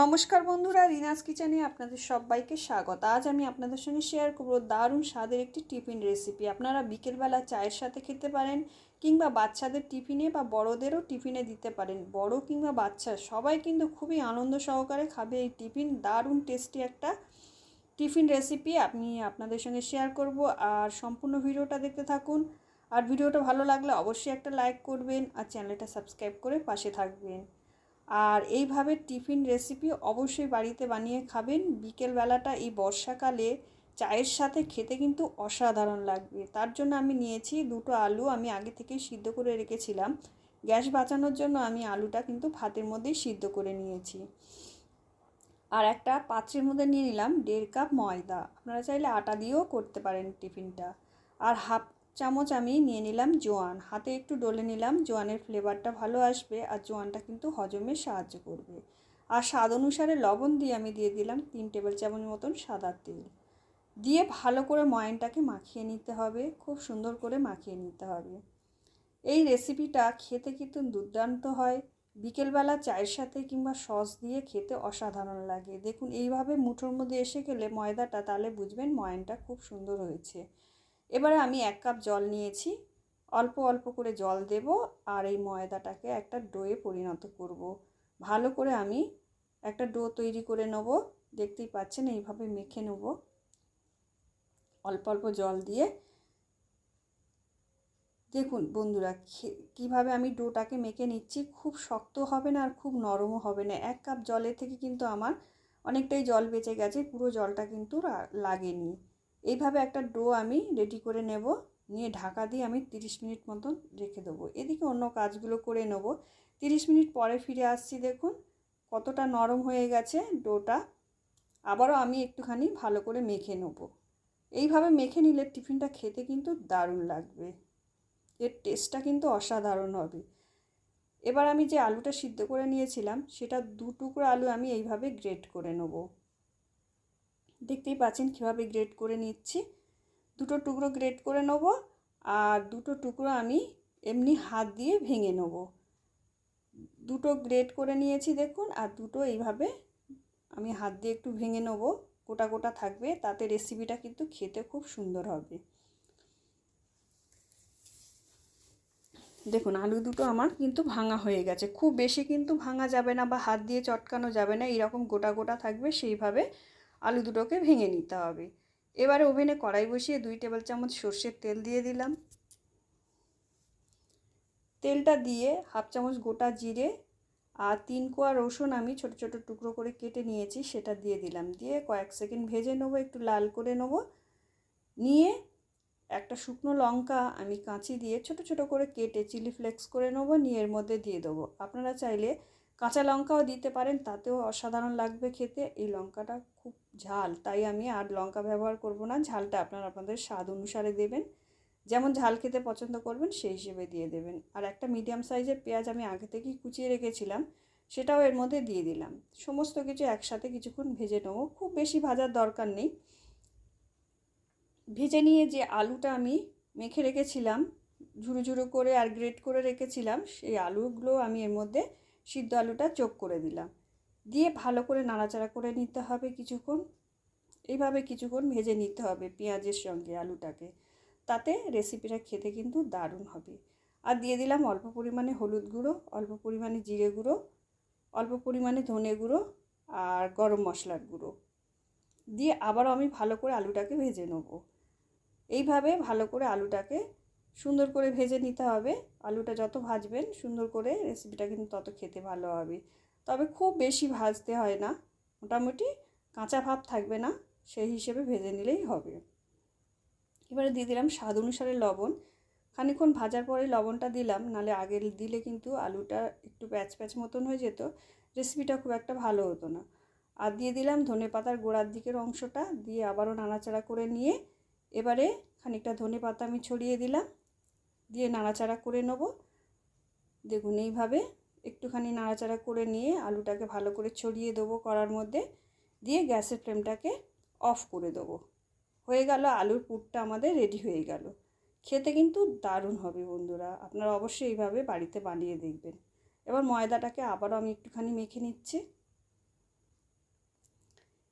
নমস্কার বন্ধুরা, রিনাস কিচেনে আপনাদের সবাইকে স্বাগত। আজ আমি আপনাদের সঙ্গে শেয়ার করব দারুণ স্বাদের একটি টিফিন রেসিপি আপনারা বিকেলবেলা চায়ের সাথে খেতে পারেন কিংবা বাচ্চাদের টিফিনে বা বড়োদেরও টিফিনে দিতে পারেন। বড় কিংবা বাচ্চা সবাই কিন্তু খুবই আনন্দ সহকারে খাবে এই টিফিন। দারুণ টেস্টি একটা টিফিন রেসিপি আমি আপনাদের সঙ্গে শেয়ার করব। আর সম্পূর্ণ ভিডিওটা দেখতে থাকুন। আর ভিডিওটা ভালো লাগলে অবশ্যই একটা লাইক করবেন আর চ্যানেলটা সাবস্ক্রাইব করে পাশে থাকবেন। আর এইভাবে টিফিন রেসিপি অবশ্যই বাড়িতে বানিয়ে খাবেন। বিকেলবেলাটা এই বর্ষাকালে চায়ের সাথে খেতে কিন্তু অসাধারণ লাগবে। তার জন্য আমি নিয়েছি দুটো আলু আমি আগে থেকেই সিদ্ধ করে রেখেছিলাম। গ্যাস বাঁচানোর জন্য আমি আলুটা কিন্তু ভাতের মধ্যেই সিদ্ধ করে নিয়েছি। আর একটা পাত্রের মধ্যে নিয়ে নিলাম দেড় কাপ ময়দা। আপনারা চাইলে আটা দিয়েও করতে পারেন টিফিনটা। আর হাফ চামচ আমি নিয়ে নিলাম জোয়ান। হাতে একটু ডলে নিলাম, জোয়ানের ফ্লেভারটা ভালো আসবে আর জোয়ানটা কিন্তু হজমে সাহায্য করবে। আর স্বাদ অনুসারে লবণ দিয়ে আমি দিয়ে দিলাম তিন টেবিল চামচ মতন সাদা তেল। দিয়ে ভালো করে ময়নটাকে মাখিয়ে নিতে হবে, খুব সুন্দর করে মাখিয়ে নিতে হবে। এই রেসিপিটা খেতে কিন্তু দুর্দান্ত হয়। বিকেলবেলা চায়ের সাথে কিংবা সস দিয়ে খেতে অসাধারণ লাগে। দেখুন, এইভাবে মুঠোর মধ্যে এসে গেলে ময়দাটা, তাহলে বুঝবেন ময়নটা খুব সুন্দর হয়েছে। এবারে আমি এক কাপ জল নিয়েছি। অল্প অল্প করে জল দেব আর এই ময়দাটাকে একটা ডোয়ে পরিণত করব। ভালো করে আমি একটা ডো তৈরি করে নেব। দেখতেই পাচ্ছেন, এইভাবে মেখে নেব। অল্প অল্প জল দিয়ে দেখুন বন্ধুরা কীভাবে আমি ডোটাকে মেখে নিচ্ছি, খুব শক্ত হবে না আর খুব নরমও হবে না। এক কাপ জলের থেকে কিন্তু আমার অনেকটাই জল বেঁচে গেছে, পুরো জলটা কিন্তু লাগেনি। এইভাবে একটা ডো আমি রেডি করে নেব। নিয়ে ঢাকা দিয়ে আমি 30 মিনিট মতন রেখে দেবো। এদিকে অন্য কাজগুলো করে নেব। 30 মিনিট পরে ফিরে আসছি দেখুন, কতটা নরম হয়ে গেছে ডোটা। আবারও আমি একটুখানি ভালো করে মেখে নেব। এইভাবে মেখে নিলে টিফিনটা খেতে কিন্তু দারুণ লাগবে। এর টেস্টটা কিন্তু অসাধারণ হবে। এবার আমি যে আলুটা সিদ্ধ করে নিয়েছিলাম, সেটা দু টুকরো আলু আমি এইভাবে গ্রেট করে নেব। দেখতেই পাচ্ছেন কীভাবে গ্রেড করে নিচ্ছি। দুটো টুকরো গ্রেড করে নেব আর দুটো টুকরো আমি এমনি হাত দিয়ে ভেঙে নেব। দুটো গ্রেড করে নিয়েছি দেখুন আর দুটো এইভাবে আমি হাত দিয়ে একটু ভেঙে নেব। গোটা গোটা থাকবে, তাতে রেসিপিটা কিন্তু খেতে খুব সুন্দর হবে। দেখুন, আলু দুটো আমার কিন্তু ভাঙা হয়ে গেছে। খুব বেশি কিন্তু ভাঙা যাবে না বা হাত দিয়ে চটকানো যাবে না এরকম গোটা গোটা থাকবে সেইভাবে আলু দুটোকে ভেঙে নিতে হবে। এবারে ওভেনে কড়াই বসিয়ে দুই টেবিল চামচ সর্ষের তেল দিয়ে দিলাম। তেলটা দিয়ে হাফ চামচ গোটা জিরে আর তিন কোয়া রসুন আমি ছোট ছোট টুকরো করে কেটে নিয়েছি, সেটা দিয়ে দিলাম। দিয়ে কয়েক সেকেন্ড ভেজে নেব, একটু লাল করে নেব। নিয়ে একটা শুকনো লঙ্কা আমি কাঁচি দিয়ে ছোট ছোট করে কেটে চিলি ফ্লেক্স করে নেব, নিয়ে এর মধ্যে দিয়ে দেবো। আপনারা চাইলে কাঁচা লঙ্কাও দিতে পারেন, তাতেও অসাধারণ লাগবে খেতে। এই লঙ্কাটা খুব ঝাল, তাই আমি আর লঙ্কা ব্যবহার করব না, ঝালটা আপনারা আপনাদের স্বাদ অনুসারে দেবেন। যেমন ঝাল খেতে পছন্দ করবেন, সেই হিসেবে দিয়ে দেবেন। আর একটা মিডিয়াম সাইজের পেঁয়াজ আমি আগে থেকেই কুচিয়ে রেখেছিলাম, সেটাও এর মধ্যে দিয়ে দিলাম। সমস্ত কিছু একসাথে কিছুক্ষণ ভেজে নেব, খুব বেশি ভাজার দরকার নেই। ভেজে নিয়ে যে আলুটা আমি মেখে রেখেছিলাম, ঝুরু ঝুরু করে আর গ্রেট করে রেখেছিলাম, সেই আলুগুলো আমি এর মধ্যে সিদ্ধ আলুটা যোগ করে দিলাম। দিয়ে ভালো করে নাড়াচাড়া করে নিতে হবে কিছুক্ষণ। এইভাবে কিছুক্ষণ ভেজে নিতে হবে পেঁয়াজের সঙ্গে আলুটাকে। তাতে রেসিপিটা খেতে কিন্তু দারুণ হবে। আর দিয়ে দিলাম অল্প পরিমাণে হলুদ গুঁড়ো, অল্প পরিমাণে জিরে গুঁড়ো, অল্প পরিমাণে ধনে গুঁড়ো আর গরম মশলার গুঁড়ো। দিয়ে আবারও আমি ভালো করে আলুটাকে ভেজে নেব। এইভাবে ভালো করে আলুটাকে সুন্দর করে ভেজে নিতে হবে। আলুটা যত ভাজবেন, সুন্দর করে রেসিপিটা কিন্তু তত খেতে ভালো হবে। তবে খুব বেশি ভাজতে হয় না। মোটামুটি কাঁচা ভাব থাকবে না, সেই হিসেবে ভেজে নিলেই হবে। এবারে দিয়ে দিলাম স্বাদ অনুসারে লবণ। খানিক্ষণ ভাজার পরে লবণটা দিলাম নালে আগে দিলে কিন্তু আলুটা একটু প্যাচ প্যাচ মতন হয়ে যেত রেসিপিটা খুব একটা ভালো হতো না। আর দিয়ে দিলাম ধনে পাতার গোড়ার দিকের অংশটা, দিয়ে আবারও নাড়াচাড়া করে নিয়ে এবারে খানিকটা ধনে পাতা আমি ছড়িয়ে দিলাম। দিয়ে নাড়াচাড়া করে নেব। দেখুন, এইভাবে একটুখানি নাড়াচাড়া করে নিয়ে আলুটাকে ভালো করে ছড়িয়ে দেবো করার মধ্যে। দিয়ে গ্যাসের ফ্লেমটাকে অফ করে দেবো। হয়ে গেল, আলুর পুরটা আমাদের রেডি হয়ে গেল। খেতে কিন্তু দারুণ হবে বন্ধুরা, আপনারা অবশ্যই এইভাবে বাড়িতে বানিয়ে দেখবেন। এবার ময়দাটাকে আবারও আমি একটুখানি মেখে নিচ্ছি।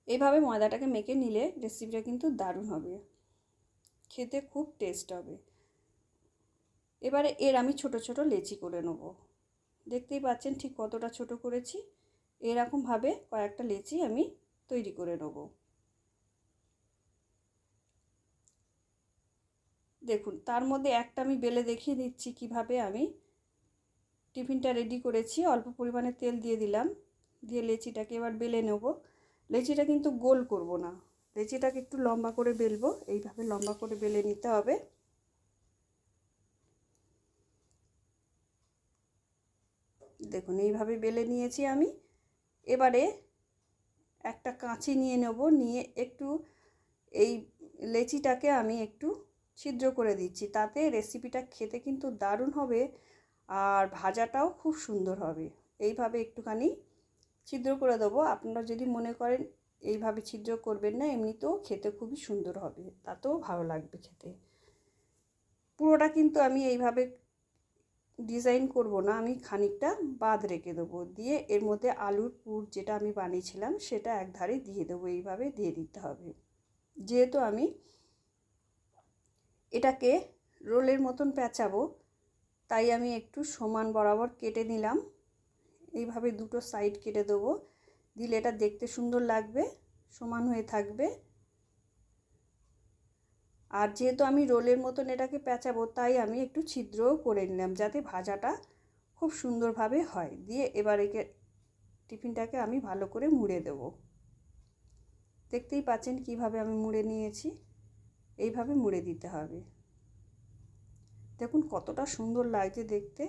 এইভাবে ময়দাটাকে মেখে নিলে রেসিপিটা কিন্তু দারুণ হবে। খেতে খুব টেস্ট হবে। এবারে এর আমি ছোট ছোট লেচি করে নেব। দেখতেই পাচ্ছেন ঠিক কতটা ছোট করেছি। এরকমভাবে কয়েকটা লেচি আমি তৈরি করে নেব। দেখুন, তার মধ্যে একটা আমি বেলে দেখিয়ে দিচ্ছি কীভাবে আমি টিফিনটা রেডি করেছি। অল্প পরিমাণে তেল দিয়ে দিলাম, দিয়ে লেচিটাকে এবার বেলে নেব। লেচিটা কিন্তু গোল করব না। লেচিটাকে একটু লম্বা করে বেলবো। এইভাবে লম্বা করে বেলে নিতে হবে। দেখুন, এইভাবে বেলে নিয়েছি আমি। এবারে একটা কাঁচি নিয়ে নেব, নিয়ে একটু এই লেচিটাকে আমি একটু ছিদ্র করে দিচ্ছি। তাতে রেসিপিটা খেতে কিন্তু দারুণ হবে আর ভাজাটাও খুব সুন্দর হবে। এইভাবে একটুখানি ছিদ্র করে দেবো। আপনারা যদি মনে করেন এইভাবে ছিদ্র করবেন না, এমনিতেও খেতে খুবই সুন্দর হবে। তাতেও ভালো লাগবে খেতে। পুরোটা কিন্তু আমি এইভাবে ডিজাইন করব না, আমি খানিকটা বাদ রেখে দেবো। দিয়ে এর মধ্যে আলুর পুর যেটা আমি বানিয়েছিলাম, সেটা এক ধারে দিয়ে দেবো। এইভাবে দিয়ে দিতে হবে। যেহেতু আমি এটাকে রোলের মতন পেঁচাবো, তাই আমি একটু সমান বরাবর কেটে নিলাম। এইভাবে দুটো সাইড কেটে দেবো। দিলে এটা দেখতে সুন্দর লাগবে, সমান হয়ে থাকবে। আর যেহেতু আমি রোলের মতন এটাকে পেঁচাবো, তাই আমি একটু ছিদ্রও করে নিলাম যাতে ভাজাটা খুব সুন্দরভাবে হয়। দিয়ে এবার একে টিফিনটাকে আমি ভালো করে মুড়ে দেব। দেখতেই পাচ্ছেন কীভাবে আমি মুড়ে নিয়েছি। এইভাবে মুড়ে দিতে হবে। দেখুন কতটা সুন্দর লাগছে দেখতে।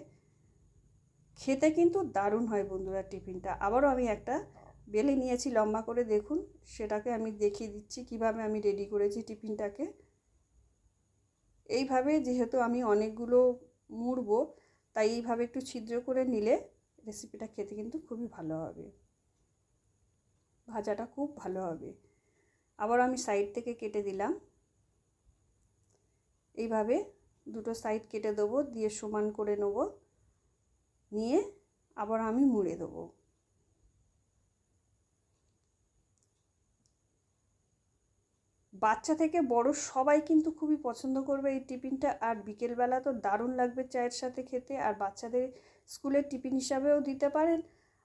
খেতে কিন্তু দারুণ হয় বন্ধুরা টিফিনটা। আবারও আমি একটা বেলে নিয়েছি, লম্বা করে দেখুন। সেটাকে আমি দেখিয়ে দিচ্ছি কীভাবে আমি রেডি করেছি টিফিনটাকে। এইভাবে যেহেতু আমি অনেকগুলো মুড়বো, তাই এইভাবে একটু ছিদ্র করে নিলে রেসিপিটা খেতে কিন্তু খুবই ভালো হবে। ভাজাটা খুব ভালো হবে। আবার আমি সাইড থেকে কেটে দিলাম। এইভাবে দুটো সাইড কেটে দেবো, দিয়ে সমান করে নেব। নিয়ে আবার আমি মুড়ে দেবো। বাচ্চা থেকে বড় সবাই কিন্তু খুবই পছন্দ করবে এই টিফিনটা। আর বিকেলবেলা তো দারুণ লাগবে চায়ের সাথে খেতে। আর বাচ্চাদের স্কুলের টিফিন হিসাবেও দিতে পারেন।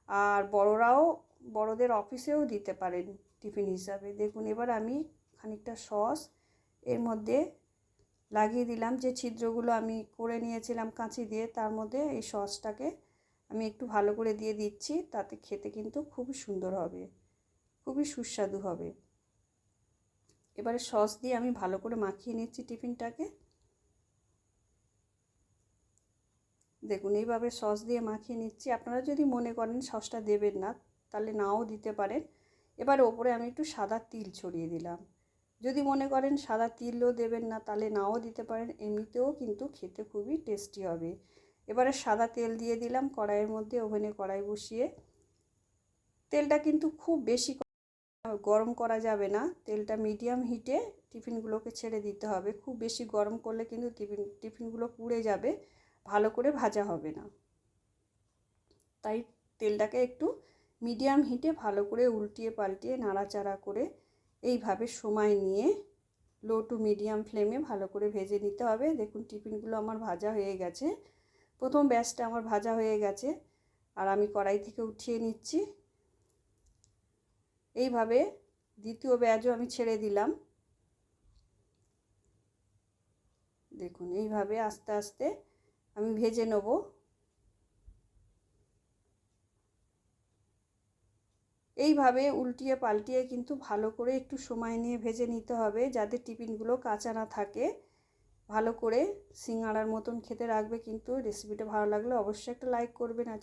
আর বড়রাও বড়দের অফিসেও দিতে পারেন টিফিন হিসাবে। দেখুন, এবার আমি খানিকটা সস এর মধ্যে লাগিয়ে দিলাম। যে ছিদ্রগুলো আমি করে নিয়েছিলাম কাঁচি দিয়ে, তার মধ্যে এই সসটাকে আমি একটু ভালো করে দিয়ে দিচ্ছি। তাতে খেতে কিন্তু খুবই সুন্দর হবে, খুবই সুস্বাদু হবে। এবারে সস দিয়ে আমি ভালো করে মাখিয়ে নিচ্ছি টিফিনটাকে। দেখুন, এইভাবে সস দিয়ে মাখিয়ে নিচ্ছি। আপনারা যদি মনে করেন সসটা দেবেন না, তাহলে নাও দিতে পারেন। এবার ওপরে আমি একটু সাদা তিল ছড়িয়ে দিলাম। যদি মনে করেন সাদা তিলও দেবেন না, তাহলে নাও দিতে পারেন। এমনিতেও কিন্তু খেতে খুবই টেস্টি হবে। এবারে সাদা তেল দিয়ে দিলাম কড়াইয়ের মধ্যে ওভেনে কড়াই বসিয়ে। তেলটা কিন্তু খুব বেশি গরম করা যাবে না। তেলটা মিডিয়াম হিটে টিফিনগুলোকে ছেড়ে দিতে হবে। খুব বেশি গরম করলে কিন্তু টিফিন টিফিনগুলো পুড়ে যাবে, ভালো করে ভাজা হবে না। তাই তেলটাকে একটু মিডিয়াম হিটে ভালো করে উল্টিয়ে পাল্টিয়ে নাড়াচাড়া করে এইভাবে সময় নিয়ে লো টু মিডিয়াম ফ্লেমে ভালো করে ভেজে নিতে হবে। দেখুন টিফিনগুলো আমার ভাজা হয়ে গেছে। প্রথম ব্যাচটা আমার ভাজা হয়ে গেছে। আর আমি কড়াই থেকে উঠিয়ে নিচ্ছি। এইভাবে দ্বিতীয় ব্যাজও আমি ছেড়ে দিলাম। দেখুন, এইভাবে আস্তে আস্তে আমি ভেজে নেব। এইভাবে উল্টিয়ে পাল্টিয়ে কিন্তু ভালো করে একটু সময় নিয়ে ভেজে নিতে হবে, যাতে টিফিনগুলো কাঁচা না থাকে। ভালো করে সিঙ্গাড়ার মতন খেতে রাখবে কিন্তু, রেসিপিটা ভালো লাগলে অবশ্যই একটা লাইক করবেন আর